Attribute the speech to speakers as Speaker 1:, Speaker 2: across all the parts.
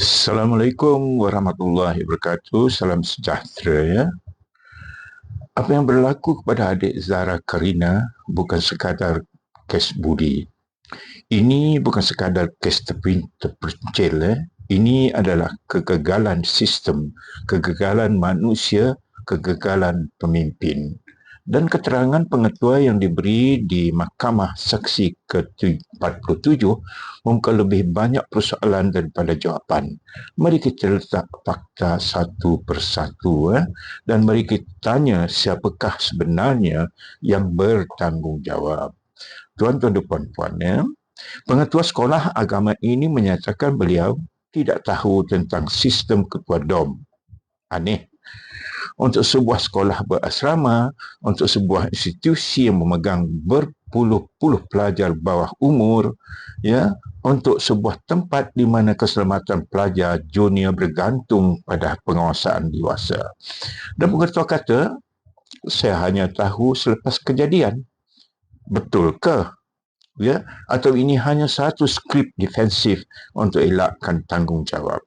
Speaker 1: Assalamualaikum warahmatullahi wabarakatuh. Salam sejahtera ya. Apa yang berlaku kepada adik Zara Karina bukan sekadar kes budi. Ini bukan sekadar kes terpencil. Eh. Ini adalah kegagalan sistem, kegagalan manusia, kegagalan pemimpin dan keterangan pengetua yang diberi di Mahkamah Saksi ke-47 mungkin lebih banyak persoalan daripada jawapan. Mari kita letak fakta satu persatu eh? dan mari kita tanya siapakah sebenarnya yang bertanggungjawab. Tuan-tuan dan puan-puan, eh? pengetua sekolah agama ini menyatakan beliau tidak tahu tentang sistem ketua DOM. Aneh untuk sebuah sekolah berasrama, untuk sebuah institusi yang memegang berpuluh-puluh pelajar bawah umur, ya, untuk sebuah tempat di mana keselamatan pelajar junior bergantung pada penguasaan dewasa. Dan pengetua kata, saya hanya tahu selepas kejadian. Betul ke? Ya, atau ini hanya satu skrip defensif untuk elakkan tanggungjawab?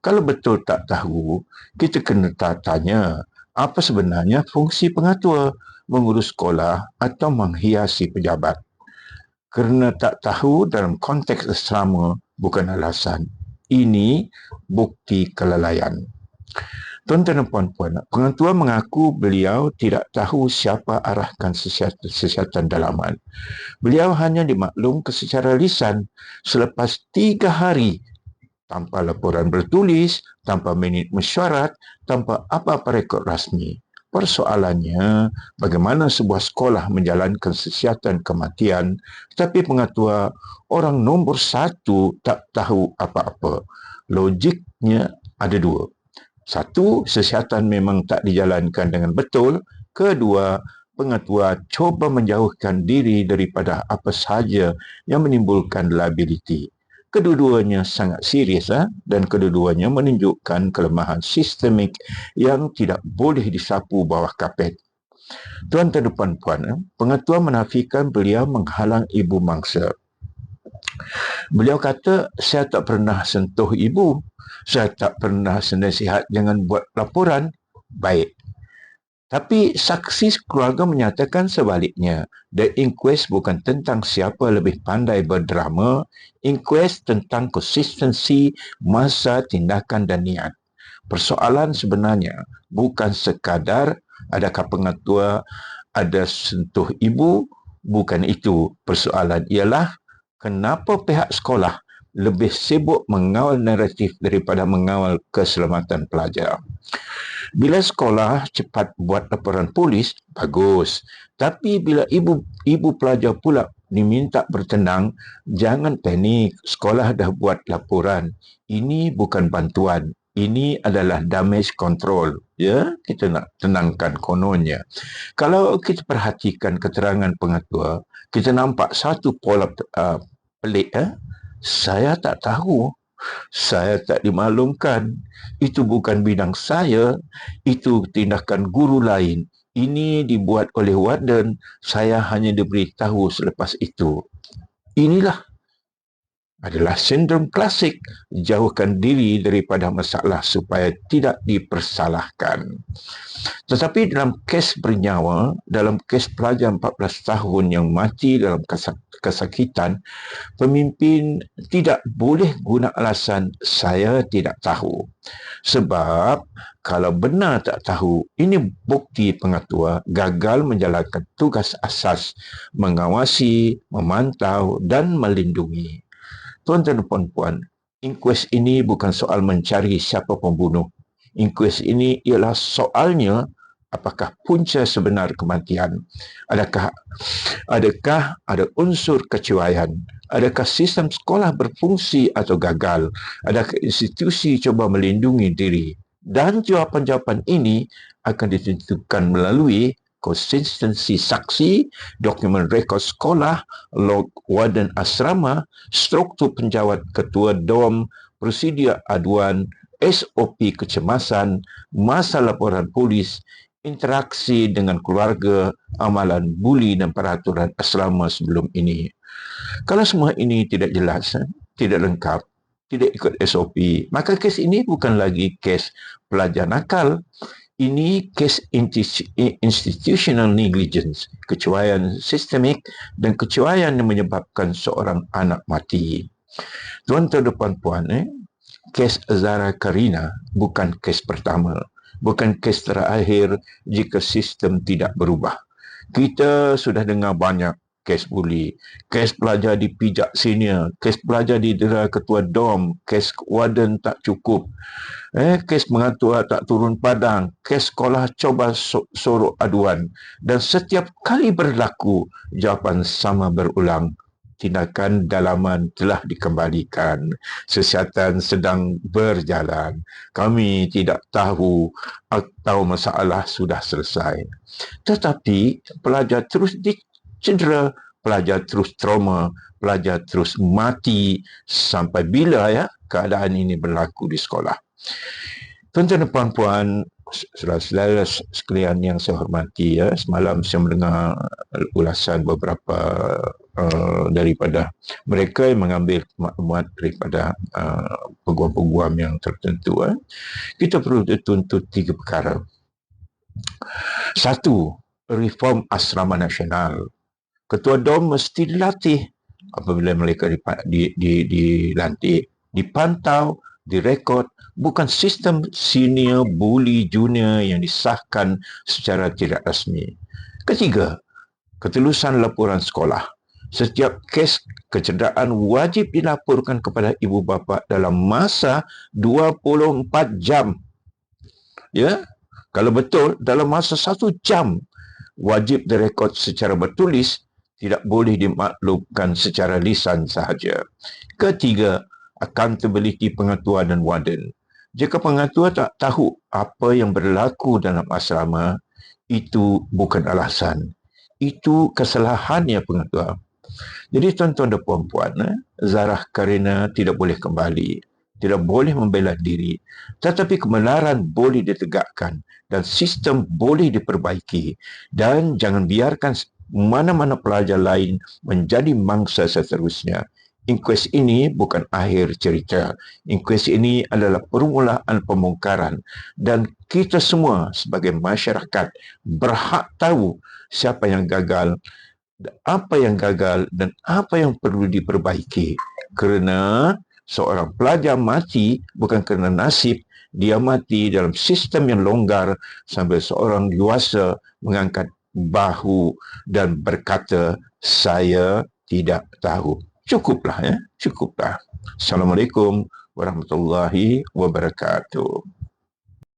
Speaker 1: Kalau betul tak tahu, kita kena tanya apa sebenarnya fungsi pengatua mengurus sekolah atau menghiasi pejabat. Kerana tak tahu dalam konteks asrama bukan alasan. Ini bukti kelalaian. Tuan-tuan dan puan-puan, pengatua mengaku beliau tidak tahu siapa arahkan kesihatan dalaman. Beliau hanya dimaklum secara lisan selepas tiga hari tanpa laporan bertulis, tanpa minit mesyuarat, tanpa apa-apa rekod rasmi. Persoalannya, bagaimana sebuah sekolah menjalankan sesiatan kematian tetapi pengatua orang nombor satu tak tahu apa-apa. Logiknya ada dua. Satu, sesiatan memang tak dijalankan dengan betul. Kedua, pengatua cuba menjauhkan diri daripada apa sahaja yang menimbulkan liability kedua-duanya sangat serius ha? dan kedua-duanya menunjukkan kelemahan sistemik yang tidak boleh disapu bawah kapet. Tuan dan puan-puan, ha? pengetua menafikan beliau menghalang ibu mangsa. Beliau kata, saya tak pernah sentuh ibu. Saya tak pernah senasihat jangan buat laporan. Baik, tapi saksi keluarga menyatakan sebaliknya. The inquest bukan tentang siapa lebih pandai berdrama. Inquest tentang konsistensi masa, tindakan dan niat. Persoalan sebenarnya bukan sekadar adakah pengatua ada sentuh ibu. Bukan itu persoalan. Ialah kenapa pihak sekolah lebih sibuk mengawal naratif daripada mengawal keselamatan pelajar. Bila sekolah cepat buat laporan polis, bagus. Tapi bila ibu ibu pelajar pula diminta bertenang, jangan panik. Sekolah dah buat laporan. Ini bukan bantuan. Ini adalah damage control. Ya, kita nak tenangkan kononnya. Kalau kita perhatikan keterangan pengatua, kita nampak satu pola uh, pelik. Eh? Saya tak tahu saya tak dimaklumkan. Itu bukan bidang saya. Itu tindakan guru lain. Ini dibuat oleh warden. Saya hanya diberitahu selepas itu. Inilah adalah sindrom klasik jauhkan diri daripada masalah supaya tidak dipersalahkan. Tetapi dalam kes bernyawa, dalam kes pelajar 14 tahun yang mati dalam kesakitan, pemimpin tidak boleh guna alasan saya tidak tahu. Sebab kalau benar tak tahu, ini bukti pengatua gagal menjalankan tugas asas mengawasi, memantau dan melindungi. Tuan-tuan dan puan-puan, inquest ini bukan soal mencari siapa pembunuh. Inquest ini ialah soalnya apakah punca sebenar kematian. Adakah adakah ada unsur kecewayan? Adakah sistem sekolah berfungsi atau gagal? Adakah institusi cuba melindungi diri? Dan jawapan-jawapan ini akan ditentukan melalui konsistensi saksi, dokumen rekod sekolah, log warden asrama, struktur penjawat ketua DOM, prosedur aduan, SOP kecemasan, masa laporan polis, interaksi dengan keluarga, amalan buli dan peraturan asrama sebelum ini. Kalau semua ini tidak jelas, eh, tidak lengkap, tidak ikut SOP. Maka kes ini bukan lagi kes pelajar nakal. Ini kes institutional negligence, kecuaian sistemik dan kecuaian yang menyebabkan seorang anak mati. Tuan-tuan dan puan eh, kes Zara Karina bukan kes pertama, bukan kes terakhir jika sistem tidak berubah. Kita sudah dengar banyak kes buli, kes pelajar dipijak senior, kes pelajar didera ketua dom, kes warden tak cukup, eh, kes mengatua tak turun padang, kes sekolah coba sorok aduan dan setiap kali berlaku jawapan sama berulang tindakan dalaman telah dikembalikan. Kesihatan sedang berjalan. Kami tidak tahu atau masalah sudah selesai. Tetapi pelajar terus cedera, pelajar terus trauma, pelajar terus mati sampai bila ya keadaan ini berlaku di sekolah. Tuan-tuan dan puan-puan, saudara-saudara sekalian yang saya hormati ya, semalam saya mendengar ulasan beberapa uh, daripada mereka yang mengambil maklumat daripada uh, peguam-peguam yang tertentu. Eh. Kita perlu dituntut tiga perkara. Satu, reform asrama nasional ketua DOM mesti dilatih apabila mereka dilantik, dipantau, direkod, bukan sistem senior, bully, junior yang disahkan secara tidak rasmi. Ketiga, ketulusan laporan sekolah. Setiap kes kecederaan wajib dilaporkan kepada ibu bapa dalam masa 24 jam. Ya, kalau betul dalam masa satu jam wajib direkod secara bertulis tidak boleh dimaklumkan secara lisan sahaja. Ketiga, accountability pengatua dan warden. Jika pengatua tak tahu apa yang berlaku dalam asrama, itu bukan alasan. Itu kesalahannya pengatua. Jadi tuan-tuan dan puan-puan, eh, Zarah Karina tidak boleh kembali. Tidak boleh membela diri. Tetapi kebenaran boleh ditegakkan dan sistem boleh diperbaiki. Dan jangan biarkan mana-mana pelajar lain menjadi mangsa seterusnya. Inkues ini bukan akhir cerita. Inkues ini adalah permulaan pembongkaran dan kita semua sebagai masyarakat berhak tahu siapa yang gagal, apa yang gagal dan apa yang perlu diperbaiki. Kerana seorang pelajar mati bukan kerana nasib, dia mati dalam sistem yang longgar sambil seorang dewasa mengangkat bahu dan berkata saya tidak tahu. Cukuplah ya, cukuplah. Assalamualaikum warahmatullahi wabarakatuh.